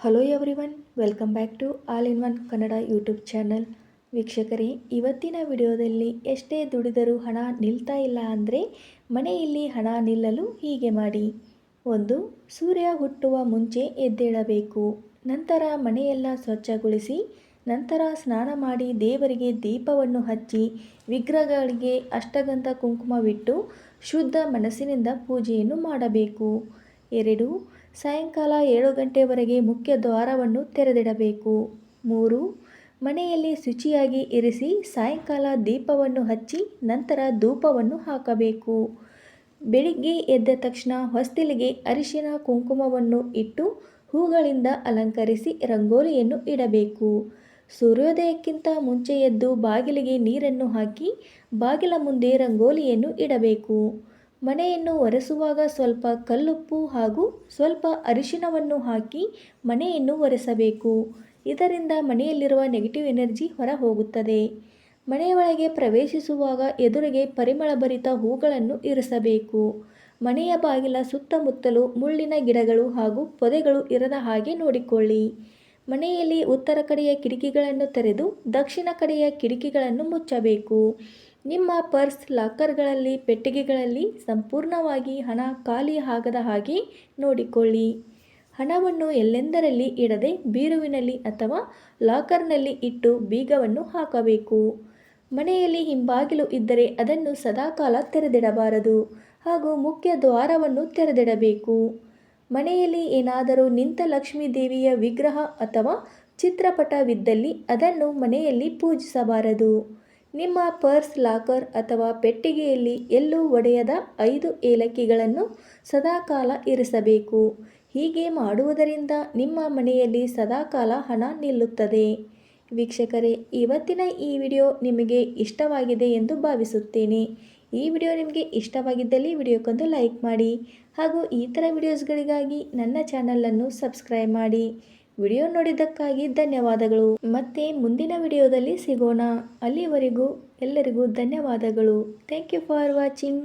Hello everyone welcome back to all in one Kannada YouTube channel ವೀಕ್ಷಕರೇ, ಇವತ್ತಿನ ವಿಡಿಯೋದಲ್ಲಿ ಎಷ್ಟೇ ದುಡಿದರೂ ಹಣ ನಿಲ್ತಾ ಇಲ್ಲ ಅಂದರೆ ಮನೆಯಲ್ಲಿ ಹಣ ನಿಲ್ಲಲು ಹೀಗೆ ಮಾಡಿ. ಒಂದು, ಸೂರ್ಯ ಹುಟ್ಟುವ ಮುಂಚೆ ಎದ್ದೇಳಬೇಕು. ನಂತರ ಮನೆಯೆಲ್ಲ ಸ್ವಚ್ಛಗೊಳಿಸಿ, ನಂತರ ಸ್ನಾನ ಮಾಡಿ ದೇವರಿಗೆ ದೀಪವನ್ನು ಹಚ್ಚಿ, ವಿಗ್ರಹಗಳಿಗೆ ಅಷ್ಟಗಂಧ ಕುಂಕುಮವಿಟ್ಟು ಶುದ್ಧ ಮನಸ್ಸಿನಿಂದ ಪೂಜೆಯನ್ನು ಮಾಡಬೇಕು. ಎರಡು ಸಾಯಂಕಾಲ ಏಳು ಗಂಟೆವರೆಗೆ ಮುಖ್ಯ ದ್ವಾರವನ್ನು ತೆರೆದಿಡಬೇಕು. ಮೂರು, ಮನೆಯಲ್ಲಿ ಶುಚಿಯಾಗಿ ಇರಿಸಿ ಸಾಯಂಕಾಲ ದೀಪವನ್ನು ಹಚ್ಚಿ ನಂತರ ಧೂಪವನ್ನು ಹಾಕಬೇಕು. ಬೆಳಿಗ್ಗೆ ಎದ್ದ ತಕ್ಷಣ ಹೊಸ್ತಿಲಿಗೆ ಅರಿಶಿನ ಕುಂಕುಮವನ್ನು ಇಟ್ಟು ಹೂಗಳಿಂದ ಅಲಂಕರಿಸಿ ರಂಗೋಲಿಯನ್ನು ಇಡಬೇಕು. ಸೂರ್ಯೋದಯಕ್ಕಿಂತ ಮುಂಚೆ ಎದ್ದು ಬಾಗಿಲಿಗೆ ನೀರನ್ನು ಹಾಕಿ ಬಾಗಿಲ ಮುಂದೆ ರಂಗೋಲಿಯನ್ನು ಇಡಬೇಕು. ಮನೆಯನ್ನು ಒರೆಸುವಾಗ ಸ್ವಲ್ಪ ಕಲ್ಲುಪ್ಪು ಹಾಗೂ ಸ್ವಲ್ಪ ಅರಿಶಿನವನ್ನು ಹಾಕಿ ಮನೆಯನ್ನು ಒರೆಸಬೇಕು. ಇದರಿಂದ ಮನೆಯಲ್ಲಿರುವ ನೆಗೆಟಿವ್ ಎನರ್ಜಿ ಹೊರ ಹೋಗುತ್ತದೆ ಮನೆಯೊಳಗೆ ಪ್ರವೇಶಿಸುವಾಗ ಎದುರಿಗೆ ಪರಿಮಳಭರಿತ ಹೂಗಳನ್ನು ಇರಿಸಬೇಕು. ಮನೆಯ ಬಾಗಿಲ ಸುತ್ತಮುತ್ತಲು ಮುಳ್ಳಿನ ಗಿಡಗಳು ಹಾಗೂ ಪೊದೆಗಳು ಇರದ ಹಾಗೆ ನೋಡಿಕೊಳ್ಳಿ. ಮನೆಯಲ್ಲಿ ಉತ್ತರ ಕಡೆಯ ಕಿಟಕಿಗಳನ್ನು ತೆರೆದು ದಕ್ಷಿಣ ಕಡೆಯ ಕಿಟಕಿಗಳನ್ನು ಮುಚ್ಚಬೇಕು. ನಿಮ್ಮ ಪರ್ಸ್ ಲಾಕರ್ಗಳಲ್ಲಿ, ಪೆಟ್ಟಿಗೆಗಳಲ್ಲಿ ಸಂಪೂರ್ಣವಾಗಿ ಹಣ ಖಾಲಿ ಆಗದ ಹಾಗೆ ನೋಡಿಕೊಳ್ಳಿ. ಹಣವನ್ನು ಎಲ್ಲೆಂದರಲ್ಲಿ ಇಡದೆ ಬೀರುವಿನಲ್ಲಿ ಅಥವಾ ಲಾಕರ್ನಲ್ಲಿ ಇಟ್ಟು ಬೀಗವನ್ನು ಹಾಕಬೇಕು. ಮನೆಯಲ್ಲಿ ಹಿಂಬಾಗಿಲು ಇದ್ದರೆ ಅದನ್ನು ಸದಾಕಾಲ ತೆರೆದಿಡಬಾರದು. ಹಾಗೂ ಮುಖ್ಯ ದ್ವಾರವನ್ನು ತೆರೆದಿಡಬೇಕು. ಮನೆಯಲ್ಲಿ ಏನಾದರೂ ನಿಂತ ಲಕ್ಷ್ಮೀ ದೇವಿಯ ವಿಗ್ರಹ ಅಥವಾ ಚಿತ್ರಪಟವಿದ್ದಲ್ಲಿ ಅದನ್ನು ಮನೆಯಲ್ಲಿ ಪೂಜಿಸಬಾರದು. ನಿಮ್ಮ ಪರ್ಸ್ ಲಾಕರ್ ಅಥವಾ ಪೆಟ್ಟಿಗೆಯಲ್ಲಿ ಎಲ್ಲೂ ಒಡೆಯದ ಐದು ಏಲಕ್ಕಿಗಳನ್ನು ಸದಾಕಾಲ ಇರಿಸಬೇಕು. ಹೀಗೆ ಮಾಡುವುದರಿಂದ ನಿಮ್ಮ ಮನೆಯಲ್ಲಿ ಸದಾಕಾಲ ಹಣ ನಿಲ್ಲುತ್ತದೆ. ವೀಕ್ಷಕರೇ, ಇವತ್ತಿನ ಈ ವಿಡಿಯೋ ನಿಮಗೆ ಇಷ್ಟವಾಗಿದೆ ಎಂದು ಭಾವಿಸುತ್ತೇನೆ. ಈ ವಿಡಿಯೋ ನಿಮಗೆ ಇಷ್ಟವಾಗಿದ್ದಲ್ಲಿ ವಿಡಿಯೋಕ್ಕೊಂದು ಲೈಕ್ ಮಾಡಿ ಹಾಗೂ ಈ ಥರ ವಿಡಿಯೋಸ್ಗಳಿಗಾಗಿ ನನ್ನ ಚಾನಲನ್ನು ಸಬ್ಸ್ಕ್ರೈಬ್ ಮಾಡಿ. ವಿಡಿಯೋ ನೋಡಿದ್ದಕ್ಕಾಗಿ ಧನ್ಯವಾದಗಳು. ಮತ್ತೆ ಮುಂದಿನ ವಿಡಿಯೋದಲ್ಲಿ ಸಿಗೋಣ. ಅಲ್ಲಿವರೆಗೂ ಎಲ್ಲರಿಗೂ ಧನ್ಯವಾದಗಳು. Thank you for watching